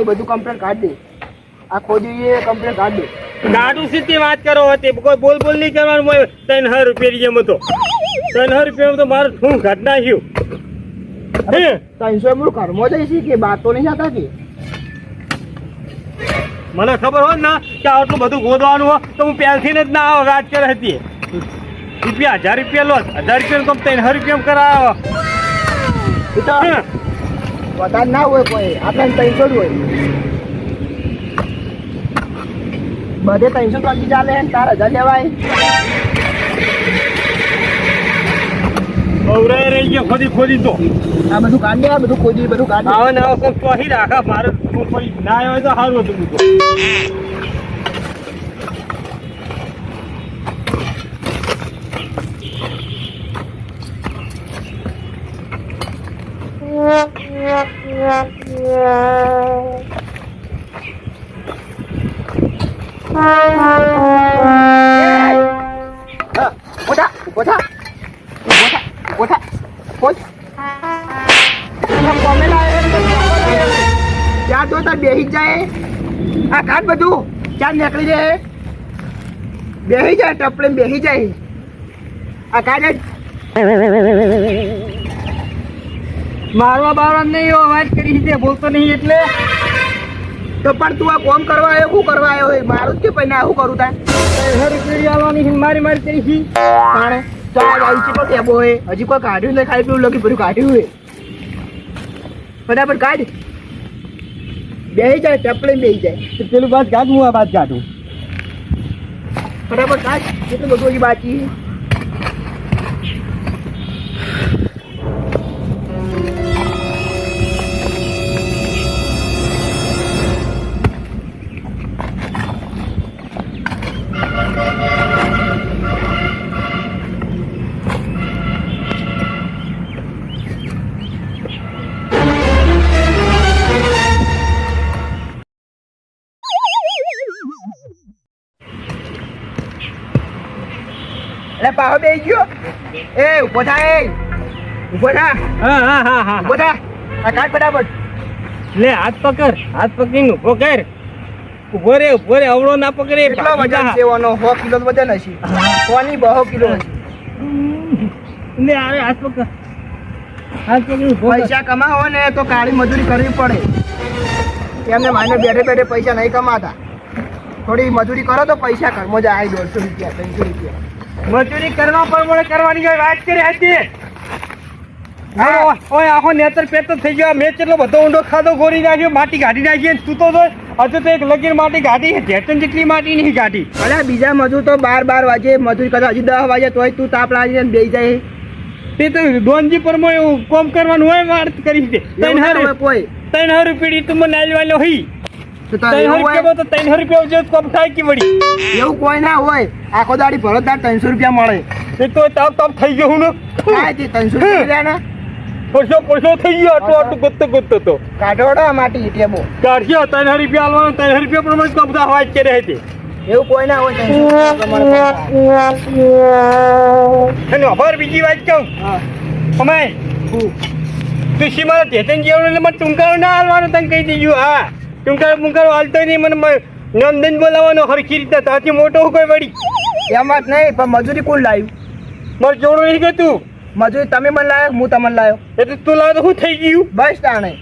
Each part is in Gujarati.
એ બધું કમ્પ્લેન કાઢ દે. આ ખોદી એ કમ્પ્લેન કાઢ દે. ગાડું સીધી વાત કરો હતી. કોઈ બોલ બોલ નહીં કરવાનું હોય. ત્રણ હજાર રૂપિયા જેમ હતો ત્રણ હજાર રૂપિયા તો મારું શું ઘટ નાખ્યું? ત્રણસો એમ જઈ છે કે બાર તો નહીં જતા કે? મને ખબર હોત ને કે આટલું બધું ગોદવાનું હોય તો હું પહેલથી જ ના આવો વાત કરે હતી. રૂપિયા હજાર રૂપિયા લો હજાર રૂપિયા તો ત્રણ હજાર રૂપિયા હે. વધારે ના હોય કોઈ આપણે ત્રણસો જ હોય. બધે ત્રણસો તો હજી ચાલે ચાર હજાર લેવાય. રહી ગયો ખોદી ખોદી તો. આ બધું કાઢ આ બધું ખોદી બધું કાઢ આવા ને આવા કોક ચોહી રાખા મારે કોઈ ના હોય તો સારું હતું બીજું જ જાય આ કાઢ બધું ચાર નીકળી જાય બેસી જાય ટપલે બેસી જાય આ જ. મારવા બારવા નહીં એવો અવાજ કરી છે બોલતો નહીં એટલે. તો પણ તું આ કોમ કરવા આવ્યો શું કરવા આવ્યો હોય મારું જ કે પછી ના શું કરું તાર? ત્રણ પીડી આવવાની છે, મારી મારી કરી છે. તાણે તો આ આવી છે કોઈ ટેબો હોય હજી કોઈ કાઢ્યું નહીં ખાઈ પીવું લખી બધું કાઢ્યું હોય ફટાફટ કાઢ. બેહી જાય ટપલે બે જાય. પેલું બાદ કાઢ હું આ બાદ કાઢું ફટાફટ કાઢ કેટલું બધું હજી બાકી પાહો બેહી ગયો. એ ઊભો થા એ. ઊભો થા. હા હા હા હા ઊભો થા. આ કાઢ ફટાફટ. લે હાથ પકડ હાથ પકડીને ઊભો કર. ઊભો રે ઊભો રે અવળો ના પકડે. કેટલો વજન છે ઓનો સો કિલો વજન હશે. કોની બહો કિલો હશે. લે આવે હાથ પકડ. હાથ પકડી ઊભો પૈસા કમાવો ને તો કાળી મજૂરી કરવી પડે. એમને માને બેઠે બેઠે પૈસા નહીં કમાતા. થોડી મજૂરી કરો તો પૈસા કર મજા આવી દોઢસો રૂપિયા ત્રણસો રૂપિયા. મજૂરી કરવા પ્રમાણે કરવાની હોય વાત કરી હતી ઓય, આખો નેતર પેટ થઈ ગયો. મેં કેટલો બધો ઊંડો ખાધો ગોરી નાખ્યો માટી કાઢી નાખી તું તો હજુ તો એક લગીર માટી કાઢી છે જેટલી માટી નહીં કાઢી અરે બીજા મજૂર તો બાર બાર વાગે મજૂરી કરતા હજી દસ વાગે તોય તું તાપ લાગી ને બેસી જાય. તે તો ડોનજી પરમો કોમ કરવાનું હોય વાત કરી દે તૈન હારી હોય કોઈ. તૈન હારું પીડી તું મને આલવાનો તારે ત્રણ તો રૂપિયા કોમ થાય કે વળી? એવું કોઈ ના હોય. આખો દાડી ભરો તાર ત્રણસો રૂપિયા મળે. તે તો તાપ તાપ થઈ ગયો હું ને. કાંઈ તે ત્રણસો રૂપિયા લેવાના પરસો પરસો થઈ ગયો આટલો આટલો ગોતતો ગોતતો તો. કાઢોડો આ માટી ટેબો કાઢ્યો ત્રણ રૂપિયા આલવાનો ત્રણ રૂપિયા પ્રમાણે કોમ બધા વાત કરે હતી એવું કોઈ ના હોય ત્રણસો રૂપિયા પ્રમાણે પૈસા. અને અભાર બીજી વાત કહું. હા. તું ચેતન જીવન મને ના હાલવાનું તને કહી દીધું હા. ટૂંકારો મુંકારો હાલતો નહીં મને નામ બોલાવવાનો હરખી રીતે તાથી મોટો હું કોઈ વળી? એમ વાત નહીં પણ મજૂરી કોણ લાવ્યું મારે જોડો નહીં કે તું? મજૂરી તમે મને લાવ્યો હું તમને લાવ્યો એટલે તું લાવ તો શું થઈ ગયું? બસ તાણે.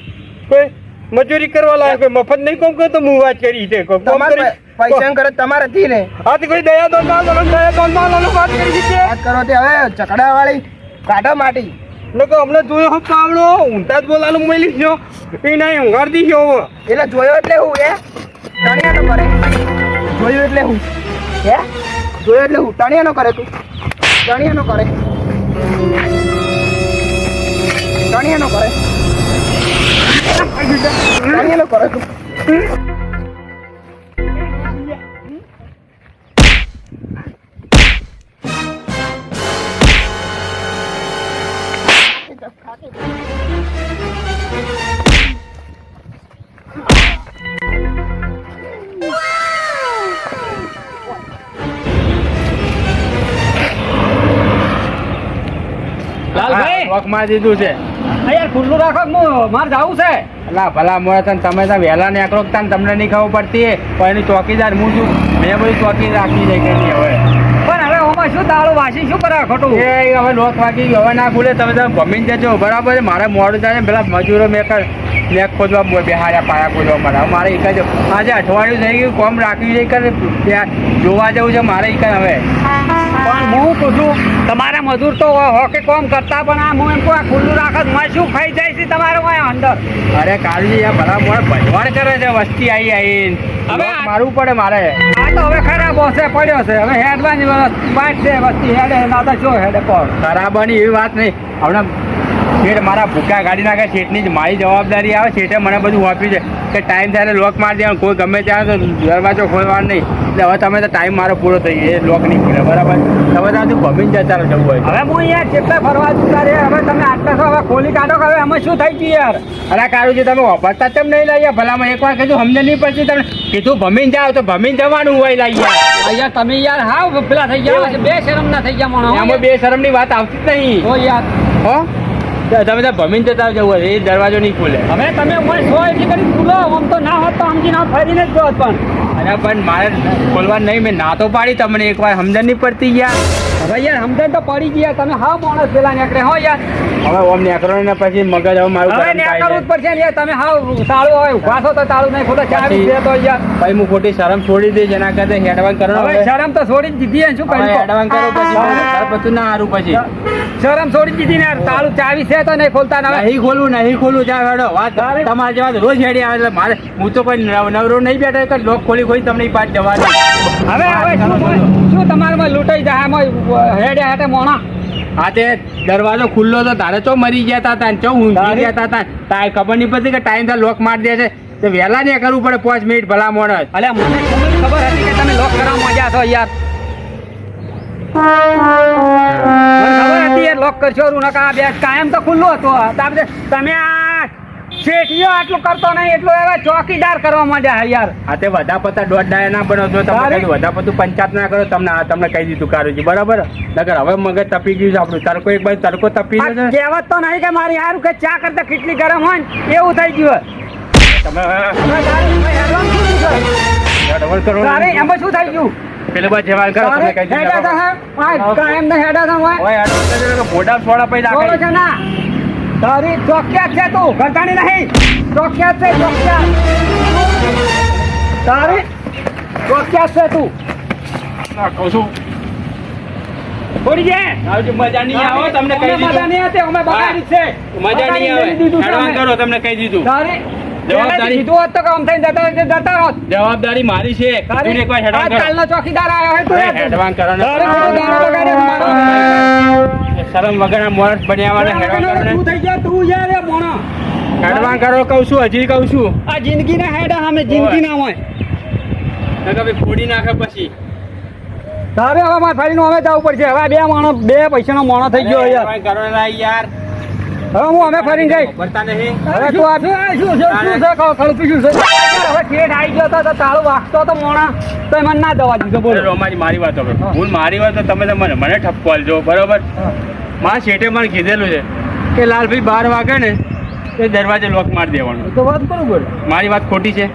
કોઈ મજૂરી કરવા લાયક કોઈ મફત નહીં કોમ કરતો? હું વાત કરી છે કોમ તમારે કરી. પૈસા કરે તમારે થી ને. હા તો કોઈ દયા દો ના દયા દો ના લો વાત કરી છે. વાત કરો તે હવે ચકડા વાળી કાઢો માટી. લોકો હમણાં જોયો હો કાવડો. ઊંધા જ બોલાનું મેલી ગયો એ નહીં ઊંઘાડી ગયો એટલે જોયો એટલે હું એ તણિયાનો કરે. જોયું એટલે હું, હે? જોયો એટલે હું તણિયાનો કરે તું. તણિયાનો કરે. તણિયાનો કરે. તણિયાનો કરે તું. વખમાં દીધું છે. યાર ખુલ્લું રાખો હું મારે જવું છે. અલા ભલા મોડા તને તમે તો વહેલા નીકળો તને તમને નહીં ખબર પડતી પણ એની ચોકીદાર હું છું. મેં બધું ચોકી રાખી છે કે નહીં હવે? હવે શું દાળો વાસી શું કરે ખોટું? એ હવે લોક વાગી ગયો. હવે ના ખુલે તમે તમે ભમીને જજો બરાબર છે? મારે મોડું થાય પેલા મજૂરો મેં કર લેક ખોદવા બો- બેહાડ્યા પાયા ખોદવા મારે મારે એક જ આજે અઠવાડિયું થઈ ગયું કોમ રાખ્યું છે કે ત્યાં જોવા જવું છે મારે એક હવે. પણ હું પૂછું તમારે મજૂર તો હોકે કોમ કરતા પણ આ હું એમ કહું આ ખુલ્લું રાખત મેં શું ખાઈ જાય છે તમારે અહીંયા અંદર? અરે કાળજી આ ભલા મોડા ભજવાડ કરે છે વસ્તી આવી આવીને હવે મારવું પડે મારે. આ હવે ખરાબ હશે પડ્યો છે. હવે હેડવાની વાત છે, વસ્તી હેડે, ના તો શું હેડે પણ ખરાબાની એવી વાત નહીં. હમણાં શેઠ મારા ભૂકા કાઢી નાખે શેઠની જ મારી જવાબદારી આવે શેઠે મને બધું આપ્યું છે. કે ટાઈમ થાય લોક મારી દેવાનું. કોઈ ગમે ત્યાં તો દરવાજો ખોલવાનો નહીં. એટલે હવે તમે તો ટાઈમ મારો પૂરો થઈ ગયો. લોક નહીં ખુલે. બરાબર? તમે તો હજુ ભમીને જતા જવું હોય હવે હું અહીંયા કેટલા ફરવા જતા રે હવે તમે આટલા હવે ખોલી કાઢો હવે અમે શું થઈ ગયું યાર? અરે કારુજી તમે વાપરતા તેમ નહીં લાગ્યા ભલામાં એક વાર કીધું સમજણ નહીં પડતી તમને. કીધું ભમીને જાઓ તો ભમીને જવાનું હોય લાગ્યા અહીંયા તમે યાર હાવ પેલા થઈ ગયા બે શરમ ના થઈ ગયા માણો બે શરમની વાત આવતી જ નહીં. હો યાર. હો? તમે તો ભમીન જતા જવું એ દરવાજો નહીં ખુલે. હવે તમે મને સો એટલી કરી ખુલો આમ તો ના હોત તો સમજી ના ફરીને જ જોત પણ. અરે પણ મારે ખોલવા નહીં મેં ના તો પાડી તમને એકવાર સમજણ નહીં પડતી યાર. હવે યાર સમજણ તો પડી ગયા. તમે હા માણસ પેલા નીકળે હો યાર. હવે ઓમ નેકરો ને પછી મગજ હવે મારું હવે નીકળવું જ. પડશે ને યાર. તમે હા તાળું હોય ઊભા છો તો તાળું નહીં ખોટો ચાવી પી તો યાર? ભાઈ હું ખોટી શરમ છોડી દે જેના કરતા હેડવાન કરો હવે શરમ તો છોડી દીધી શું કરી હેડવાન કરો પછી બધું ના હારું પછી. શરમ છોડી દીધી ને યાર. તાળું ચાવી છે તો નહીં ખોલતા નહીં ખોલું નહીં ખોલું. જા હેડો. વાત તમારા જેવા રોજ હેડી આવે એટલે મારે હું તો કોઈ નવરો નહીં બેઠો કે લોક ખોલી ખોલી તમને પાછ જવા હવે હવે શું શું તમારામાં લૂંટાઈ જાય આમાં હેડે હેડે મોણા. હા તે દરવાજો ખુલ્લો તો તારે ચો મરી ગયા તા તાન ચો ઊંઘી ગયા તા તાન? તારે ખબર નહીં પડતી કે ટાઈમ થાય લોક મારી દે છે. તો વહેલા ને કરવું પડે પાંચ મિનિટ ભલા મોણસ. અલ્યા મને ખબર હતી કે તમે લોક કરવા મજા છો યાર. મને ખબર હતી યાર લોક કરશો રૂ નકા બે કાયમ તો ખુલ્લો હતો. તમે આ શેઠિયો આટલું કરતો નહીં એટલું હવે ચોકીદાર કરવા માંડ્યા યાર. આ તે વધા પતા દોઢ ડાયા ના બનો તો તમે વધા પતું પંચાયત ના કરો તમને આ તમને કહી દીધું કારુજી બરાબર? નગર હવે મગજ તપી ગયું છે આપણું. તડકો એક બાજુ તડકો તપી ગયો છે? કહેવત તો નહીં કે મારી હારું કે ચા કરતા કેટલી ગરમ હોય ને એવું થઈ ગયું તમે એમાં શું થઈ ગયું? પેલું બાજુ જવાન કરો તમે કહી દીધું આ કાયમ ને હેડા તો ઓય આ તો મોઢા સોડા પૈ બોલો ના. તારી ચોક્યા છે તું ઘરતાણી નહીં ચોક્યા છે ચોક્યા તારી ચોક્યા છે તું કહું છું છોડી જાય આવજો મજા નહીં આવે તમને કહી મજા નહીં અમે બગાડી છે મજા નહીં આવે. કરો તમને કહી દીધું તારી જવાબદારી. કીધું હોત તો કામ થઈને જતા જતા હોત જવાબદારી મારી છે ને એકવાર કરો આજકાલનો ચોકીદાર આવ્યો તો શરમ વગરના મોરસ બન્યા કરો ને. તું થઈ ગયા તું યાર એ મોણો. હેડવાન કરો કહું છું હજી કહું છું. આ જિંદગી ના હેડા અમે જિંદગી ના હોય. નકર ભાઈ ફોડી નાખે પછી. તારે હવે મારે ફરીને હવે જવું પડશે. હવે બે માણો બે પૈસાનો મોણો થઈ ગયો યાર. કરો યાર. હવે હું અમે ફરી જઈ નહીં. હવે તું આ શું છે? શું છે? ખળપી શું છે? હવે ઠેઠ આવી ગયો તો તો તાળું વાગતો તો મોણા. તો એ મને ના દવા દીધો બોલો. અમારી મારી વાત હવે હું. મારી વાત તો તમે મને મને ઠપકો આલજો બરોબર? મારા શેઠે મને કીધેલું છે કે લાલભાઈ બાર વાગે ને એ દરવાજે લોક મારી દેવાનો. તો વાત બરોબર મારી વાત ખોટી છે?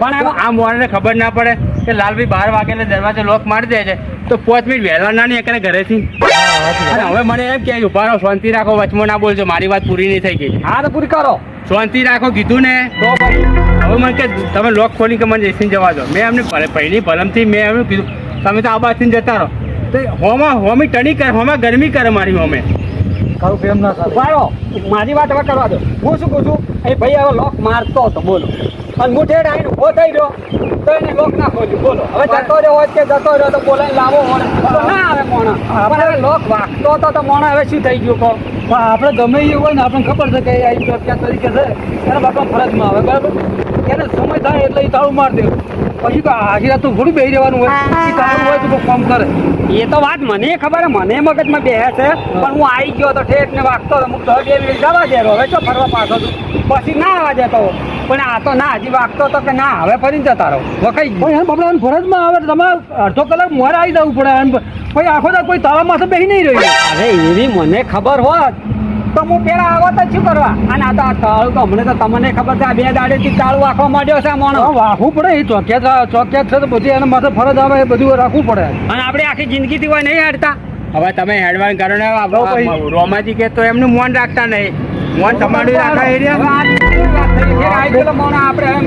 પણ આ મોરને ખબર ના પડે કે લાલભાઈ બાર વાગે એટલે દરવાજે લોક મારી દે છે. તો પાંચ મિનિટ વહેલા ના નહીં એકને ઘરેથી. અને હવે મને એમ કે ઊભા રહો શાંતિ રાખો વચમાં ના બોલજો મારી વાત પૂરી નહીં થઈ ગઈ. હા તો પૂરી કરો. શાંતિ રાખો કીધું ને. તો હવે મને કે તમે લોક ખોલી કે મને જઈસીને જવા દો. મેં એમને પહેલી ભલમથી મેં એમ કીધું તમે તો આ બાજુથી જતા રહો. તો હોમાં હોમી ટણી કરે હોમાં ગરમી કરે મારી હોમે. ખરું પ્રેમ ના ચાલે. મારી વાત હવે કરવા દો. હું શું કહું છું એ ભાઈ હવે લોક મારતો હતો બોલો. અને હું ઠેઠ આવીને ઊભો થઈ ગયો તો એને લોક ના ખોલ્યું. બોલો. હવે જતો રહ્યો હોય કે જતો રહ્યો તો બોલાય લાવો તો ના આવે મોણા. પણ હવે લોક વાગતો હતો તો મોણા હવે શું થઈ ગયું કહો? આપણે ગમે એવું હોય ને આપણને ખબર છે કે આ ક્યાં તરીકે છે. એના બાપા ફરજમાં આવે બરાબર? એને સમય થાય એટલે એ તાળું માર દેવું પછી તો આખી તું થોડું બેસી રહેવાનું હોય. એ તાળું હોય તો કામ કરે. એ તો વાત મને ખબર હે, મને મગજમાં બેહે છે પણ હું આવી ગયો તો ઠેઠ ને વાગતો તો મુક બે મિનિટ જવા દે હવે તો ફરવા પાછો છું. પછી ના આવવા દેતો પણ આ તો ના હજી વાગતો તો કે ના હવે ફરીને જતા રહો. વખાઈ પણ એમ આપણે ફરજમાં આવે તો તમારે અડધો કલાક મોર આવી જવું પડે એમ. પછી આખો કોઈ કોઈ તો બેસી નહીં રહ્યું. અરે એવી મને ખબર હોત. તો હું પેલા આવો તો શું કરવા? અને આ તો આ તાળું તો હમણાં તો તમને ખબર છે આ બે દાડેથી તાળું રાખવા માંડ્યો છે મોણો. રાખવું પડે એ ચોક્યાત ચોક્યાત છે તો બધી એના માથે ફરજ આવે એ બધું રાખવું પડે. અને આપણે આખી જિંદગીથી હોય નહીં હાડતા હવે તમે હેડવાન કરો ને આ- તો પછી. આ રોમાજી કે તો એમનું મોન રાખતા નહીં. મોન રાખા એરિયા આપણે એમ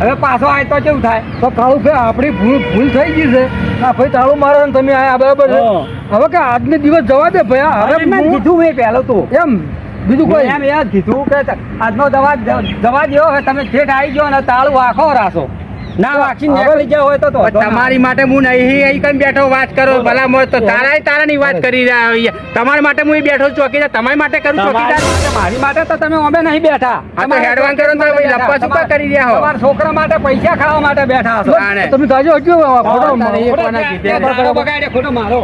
હવે પાછો તો કેવું થાય? તો કાળું આપણી ભૂલ ભૂલ થઈ ગઈ છે. આ ભાઈ તાળું મારો ને તમે આયા બરાબર હવે કે આજને દિવસ જવા દે ભાઈ હવે પેલો મેં કીધું મેં પહેલો તો. એમ બીજું કોઈ? એમ એ કીધું કે આજનો દવા દવા દ્યો તમે છેઠ આવી ગયો અને તાળું આખો રાસો ના વાંચી નીકળી જાવ હોય તો તમારી માટે હું નહીં અહીં કઈ બેઠો વાત કરો ભલા મોર તો તારા તારાની વાત કરી રહ્યા હોય તમારા માટે હું બેઠો ચોકીદાર. તમારી માટે કરું ચોકીદાર. મારી માટે તો તમે અમે નહીં બેઠા. તમે હેડવાન કરો તો લપ્પા સુપા કરી રહ્યા હો. તમારા છોકરા માટે પૈસા ખાવા માટે બેઠા છો. તમે તારે એ ખોટો બગાડ્યો, ખોટો મારો.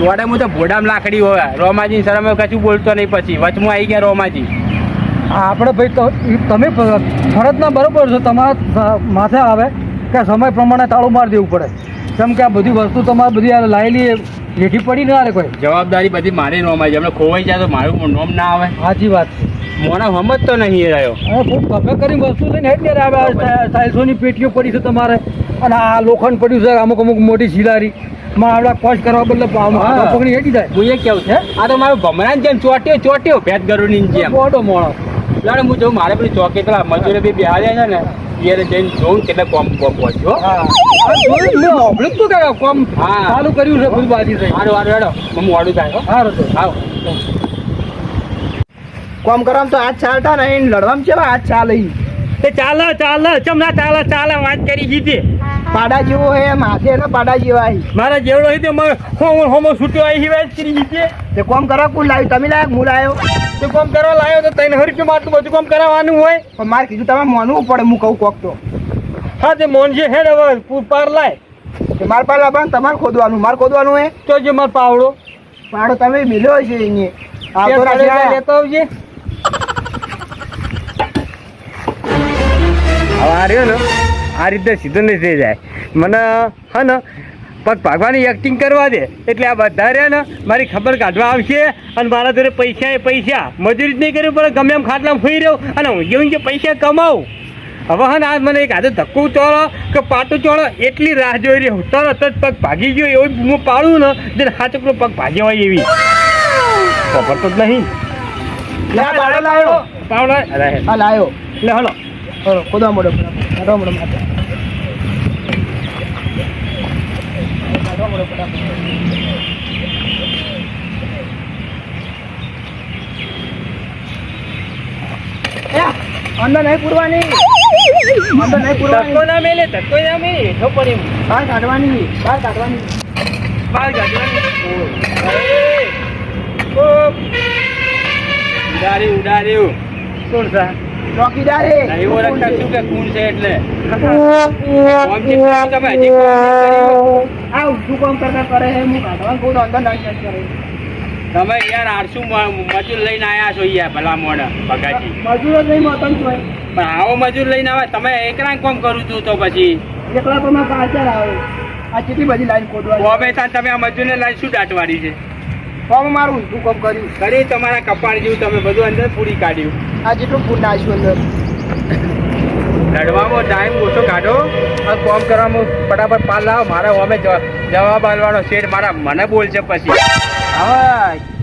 જોડે હું તો ભોડામ લાકડી હોય. રોમાજી શરમ કશું બોલતો નહીં પછી. વચમાં આવી ગયા રોમાજી. આપણે ભાઈ તો તમે ફરજના બરોબર છો તમારા માથે આવે કે સમય પ્રમાણે તાળું મારી દેવું પડે. કેમ કે આ બધી વસ્તુ તમારે બધી આ લાયેલી લેઠી પડી ના આવે કોઈ. જવાબદારી બધી મારી નોમાય છે. એમને ખોવાઈ જાય તો મારું નોમ ના આવે. સાચી વાત છે. મોનો સમજતો નહીં રહ્યો. ગમે કરી વસ્તુ લઈને હેડ ને આવે. ટા- પેટીઓ પડી છે તમારે. અને આ લોખંડ પડ્યું છે અમુક અમુક મોટી શિલારી. માં આપણા કોચ કરવા બદલે. પકડી હેડી જાય. હું એ કેવું છે? આ તો મારું ભમરા જેમ ચોટ્યો ચોટ્યો ભેટ ગરુની જેમ. મોટો મોણો. જાણે હું જોઉં મારે પેલી ચોકી પેલા મજૂરે બી બેહાડ્યા છે ને એને જઈને જોઉં કેટલા કોમ કોમ પહોંચ્યો જોયું તું કે કોમ ચાલુ કર્યું છે બધું બાજી થઈ. હારું હારું હેડો. મમ્મી વાડું થાય હો. તો. આવો કોમ કરવામાં તો હાથ ચાલતા નહીં લડવામાં ચેવા હાથ ચાલે? એ ચાલે ચાલે ચમ ના ચાલે ચાલે વાત કરી જીતી પાડા જેવો હે એમ હાથે એનો પાડા જેવા મારા જેવડો હોય તે મને હોમો હોમો છૂટ્યો આવી વાત કરી જીતી તે કોમ કરવા કોણ લાવ્યું તમે લાયક હું લાવ્યો? તું કામ કરવા લાવ્યો તો તને હરકી મારતું બધું કામ કરાવવાનું હોય. પણ મારે કીધું તમે મોનવું પડે હું કહું કોક તો. હા તે મોન છે હેડ હવે પાર લાય. કે માર પાર લાવવાનું તમારે ખોદવાનું માર ખોદવાનું હે. તો જે માર પાવડો. પાડો તમે મિલ્યો છે અહીંયા. આવતો આયા. લેતો આવજે. હવે આ રહ્યો ને આ રીતે સીધો નહીં થઈ જાય. મને હા ને પગ ભાગવાની એક્ટિંગ કરવા દે. એટલે આ બધા રહ્યા ને મારી ખબર કાઢવા આવશે અને મારા જોડે પૈસા એ પૈસા. મજૂરી જ નહીં કર્યું પણ ગમે એમ ખાટલામાં ફરી રહ્યો અને હું જેવું કે પૈસા કમાવું. હવે હા આજ મને એક હાથે ધક્કું ચોળો કે પાટું ચોળો એટલી રાહ જોઈ રહ્યો તરત જ પગ ભાગી ગયો એવું હું પાડું ને જેને હાચકનો પગ ભાગ્યો હોય એવી. ખબર તો જ નહીં. લાયો આ પાડો લાવ્યો પાવડો અરે હા લાવ્યો લે હલો. ચલો ખોદવા મળો કાઢવા મળો કાઢવા મળો ફટાફટ. અંદર નહીં પૂરવાની. અંદર નહીં ધક્કો પૂરવાની. ના મેલે ધક્કો ના મેલે હેઠો પડી બહાર કાઢવાની બહાર કાઢવાની. બહાર કાઢવાની. ઉડાર્યું ઉડાર્યું કોણ સા ચોકીદાર નહીં ઓળખતા શું કે કોણ છે એટલે? તમે કોમ આ ઊંધું કામ કરતા કરે છે? હું કાઢવા બહુ અંદર નહીં કરે તમે યાર આરસું મજૂર લઈને આવ્યા છો યાર ભલા મોડા ભગાજી મજૂર નહીં મળતા હોય પણ આવો મજૂર લઈને આવે તમે એકલા કોમ કરું છું તો પછી? એકલા તો માં પાછળ આવે. આ કેટલી બધી લાઈન ખોદવાની. બોબે તાન તમે આ મજૂરને લાઈન શું દાટવાડી છે? ફોર્મ મારું ઊંધું કામ કર્યું? કરી તમારા કપાળ જેવું તમે બધું અંદર પૂરી કાઢ્યું. આ જેટલું પૂર નાખ્યું અંદર. લડવામાં ટાઈમ ઓછો કાઢો. અને કોમ કરવામાં ફટાફટ પાલ લાવો. મારે અમે જવાબ આલવાનો શેઠ મારા મને બોલશે પછી. હવે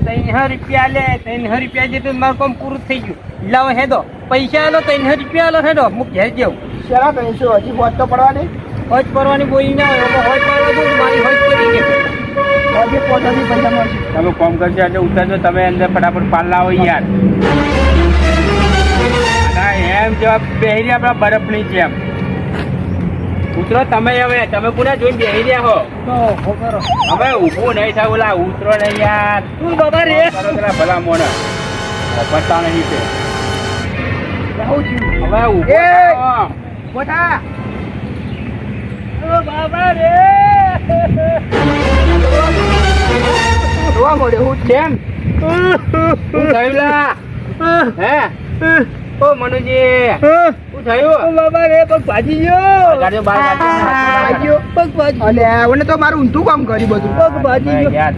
ત્રણ રૂપિયા લે. ત્રણ રૂપિયા જેટલું મારું કામ પૂરું થઈ ગયું. લાવો હેદો પૈસા આલો ત્રણ રૂપિયા આલો હેડો. હું ઘેર જેવું શેના ત્રણસો? હજી હોજ તો પડવાની? હોજ પડવાની બોલી ના હોય. તો હોજ પાડવા મારી હોજ પડી ગઈ. તમે કોમ કરશો એટલે ઉતરજો. તમે અંદર ફટાફટ પાલ લાવો યાર. એમ જવાબ બેહરી આપણા બરફની જેમ. ઉતરો તમે હવે તમે કોને જોઈને બેહી રહ્યા હો? હો હવે ઊભું નહીં થાય ઓલા ઉતરો નહીં યાર. તું બાબા રે પેલા ભલા મોણા પતા નહીં તે. હવે ઊભો બોટા બાબા રે. જોવા મળ્યું હું કેમ? શું થયું હે? ઓ મનુજી. શું થયું? બાબા રે પગ ભાજી ગયો. ગાડીઓ બહાર કાઢજો. પગ ભાજી અલે ઓને તો મારું ઊંધું કામ કર્યું બધું. પગ ભાજી ગયો.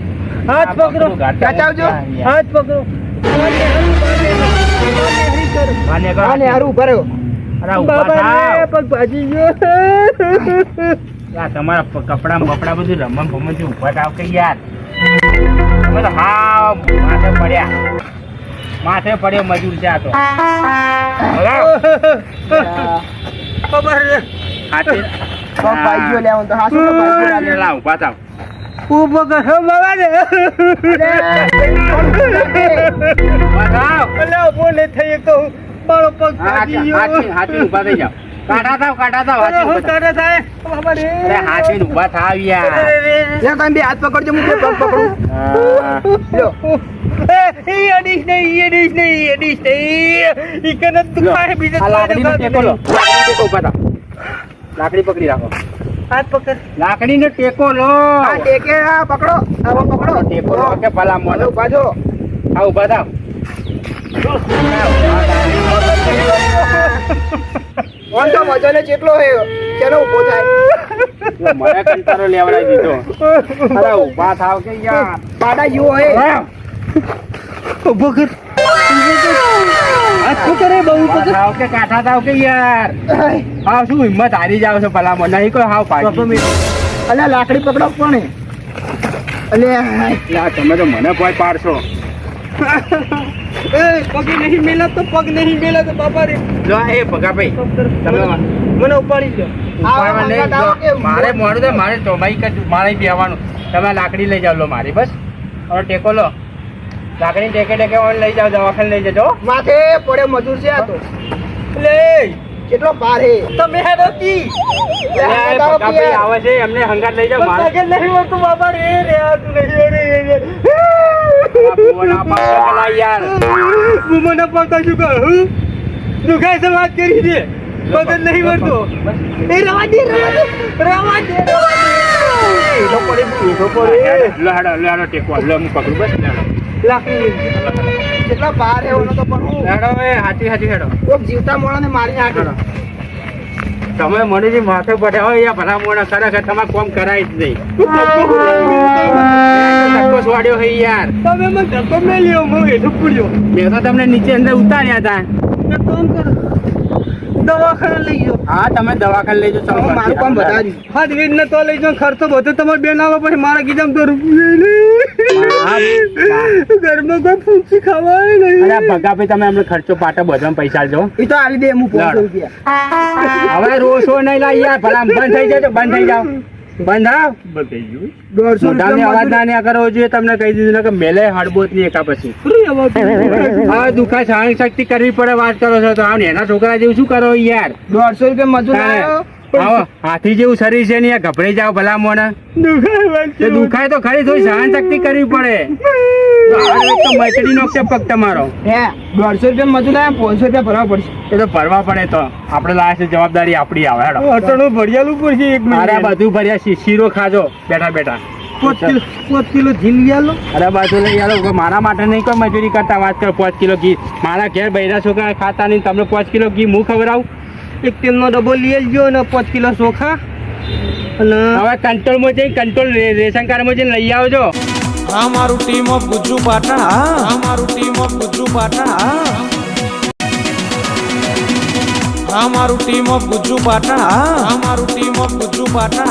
હાથ પકડો ચાચાવજો. હાથ પકડો. આને હારું ઊભા રહ્યો અરે ઊભા પગ ભાજી ગયો. તમારા કપડા બપડા બધું રમણ ભમણથી થાવ કે યાર? હાવ માથે પડ્યા. માથે પડ્યો મજૂર છે આ તો. ખબર નહીં થઈ તો મારો પગ ભાજી હાથી ગયો. કાઢા થાવ કાઢા થાવ હાથી હું. તારે થાય બાબા રે અરે હાથી ઊભા થાવ યાર લે તમે બે હાથ પકડજો હું પગ પકડું. લ્યો. એ અડીશ નહીં એ અડીશ નહીં એ અડીશ નહીં. ઈ કને પાસે બીજે આ લાકડીનો ટેકો લો. ટેકો ઊભા થાવ લાકડી પકડી રાખો. હાથ પકડ. લાકડીનો ટેકો લો. આ ટેકે આ પકડો આવો પકડો. ટેકો લો કે ભલા મોઢું. મોઢું બાજો હા ઊભા થાવ. તો મજાને જેટલો હે તેનો ઊભો થાય. મને કંટાળો લેવડાવી દીધો. અરે ઊભા થાવ કે યાર? પાડા યુવો હે. કર. હાથ કરે બહુ થાવ કે કાઠા થાવ કે યાર? હાવ શું હિંમત હારી જાવ છો ભલા મને નહીં કોઈ હાવ પાછી અલ્યા લાકડી પકડો પણ અલ્યા તમે તો મને કોઈ પાડશો. પગ નહીં મેલા તો પગ નહીં મેલા તો બાપા રે. જો એ ભગાભાઈ તમે મને ઉપાડી લો કે મારે મોડું મારે ચોમાઈ કર મારે બેહવાનું. તમે લાકડી લઈ જાવ લો મારી બસ. અને ટેકો લો. લાકડી ટેકે ટેકે લઈ જાવ દવાખાને લઈ જજો. માથે પડે મજૂર છે આ તો. લે! કેટલો પાર હે તમે હેડો કી? આવે છે એમને હંગાત લઈ જાવ મારે. પગ નહીં બાપા રે રે આ તું નહીં રે. રે આ ભુવન આપા પેલા યાર હું મને પગ શું કર દુખાય છે વાત કરી છે મગજ નહીં વળતો એ રવા દે રવા દે તમે મને જે માથે પડ્યા હોય ભલા મોડા ખરેખર તમારે કોમ કરાય જ નહીં. ધક્કો સ્વાડ્યો હોય યાર. તમે મને ધક્કો મેલ્યો હું હેઠું પડ્યો. મેં તો તમને નીચે અંદર ઉતાર્યા હતા. કામ કર દવાખાને લઈ જાઓ. હા તમે દવાખાને લઈ જાઓ મારું કામ વધાર્યું હાથ વીજ ને તો લઈ જાઓ ખર્ચો બધો તમારે બેન આવો પછી મારા તો ઘરમાં કોઈ ફૂંસી ખવાય નહીં. અરે ભગાભાઈ તમે અમને ખર્ચો પાટો બધા પૈસા જો એ તો આવી દે હું હવે રોશો નહીં લાય યાર ભલા બંધ થઈ જાજો બંધ થઈ જાઓ. બંધ આવ દોઢસો મોઢાની અવાજ ના ન્યા કરવો જોઈએ તમને કહી દીધું કે મેલે હડબોતની એકા પછી. હવે દુખા સહન શક્તિ કરવી પડે વાત કરો છો તો. આમ એના છોકરા જેવું શું કરો યાર? દોઢસો રૂપિયા મજૂર આવ્યો? હાથી જેવું શરીર છે ને ગભરાઈ જાવ ભલા મોને. દુખાય તો ખરી થોડી સહન શક્તિ કરવી પડે. તો પગ તમારો. હે દોઢસો રૂપિયા મજૂર આવ્યા પાંચસો રૂપિયા ભરવા પડશે. એ તો ભરવા પડે તો. આપણે લાસ્ટ જવાબદારી આપણી આવે હેડો. અટણું ભરિયાલું પડશે એક આ બધું ભર્યા શીરો ખાજો. બેઠા બેઠા. પાંચ કિલો પાંચ કિલો અરે બાજુ લઈ મારા માટે નહીં કોઈ મજૂરી કરતા વાત કરો પાંચ કિલો ઘી. મારા ઘેર બૈરા છોકરા ખાતા નહીં તમને પાંચ કિલો ઘી હું ખવડાવું? એક તેલનો ડબ્બો લઈ લેજો અને પાંચ કિલો ચોખા. અને હવે કંટ્રોલમાં જઈ કંટ્રોલ રેશન કાર્ડમાં જઈને લઈ આવજો. આ મારું ટીમ ઓફ ગુજ્જુ પાટણ મારું ટીમ ઓફ ગુજ્જુ પાટણ મારું ટીમ ઓફ ગુજ્જુ પાટણ મારું ટીમ ઓફ ગુજ્જુ પાટણ